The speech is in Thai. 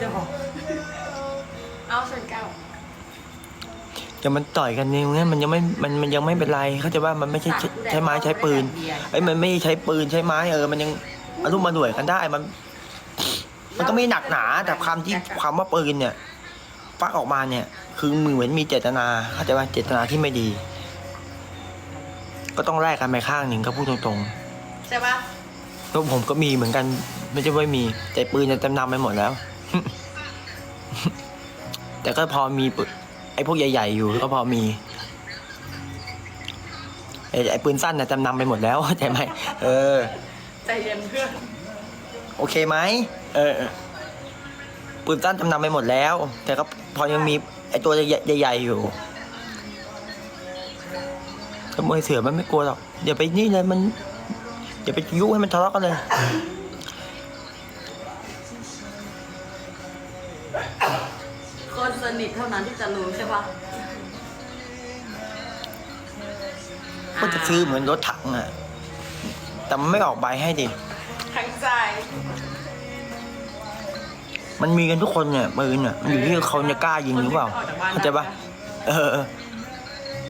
เดี๋ยวเอาชนเก้าจะมันต่อยกันนี่งั้นมันยังไม่ มันมันยังไม่เป็นไรเขาใจะว่ามันไม่ใช่ใช้ใช้ไม้ใช้ปืนไอ้ยมันไม่ใช้ปืนใช้ไม้เออมันยังอารมณ์มาหน่วยกันได้มัน มันก็ไม่หนักหนาแต่ความที่ความว่าปืนเนี่ยฟักออกมาเนี่ย คือมือเหมือนมีเจตนาเข้าใจว่าเจตนาที่ไม่ดี ก็ต้องแลกกันไปข้างหนึ่งก็พูดตรงใช่ปะๆแล้วผมก็มีเหมือนกัน ไม่ใช่ว่ามีแต่ปืนจะจำนำไปหมดแล้ว แต่ก็พอมีปืนไอ้พวกใหญ่ ๆ อยู่ก็พอมีไอ้ไอ้ปืนสั้นน่ะจำนำไปหมดแล้วเข้าใจไหมเออ ใจเย็นเพื่อนโอเคไหมเออเออปืนสั้นจำนำไปหมดแล้ว แต่ก็พอยังมีไอ้ตัวใหญ่ๆอยู่ขโมยเสือมันไม่กลัวหรอกอย่าไปนี่เลยมันอย่าไปยุให้มันทะเลาะกันเลย สนิทเท่านั้นที่จะรู้ใช่ปะก็จะซื้อเหมือนรถถังอะแต่มันไม่ออกใบให้ดิทั้งใจ มันมีกันทุกคนเนี่ยปืนอะมันอยู่ที่เขาจะกล้ายิงหรือเปล่าเข้าใจปะเออ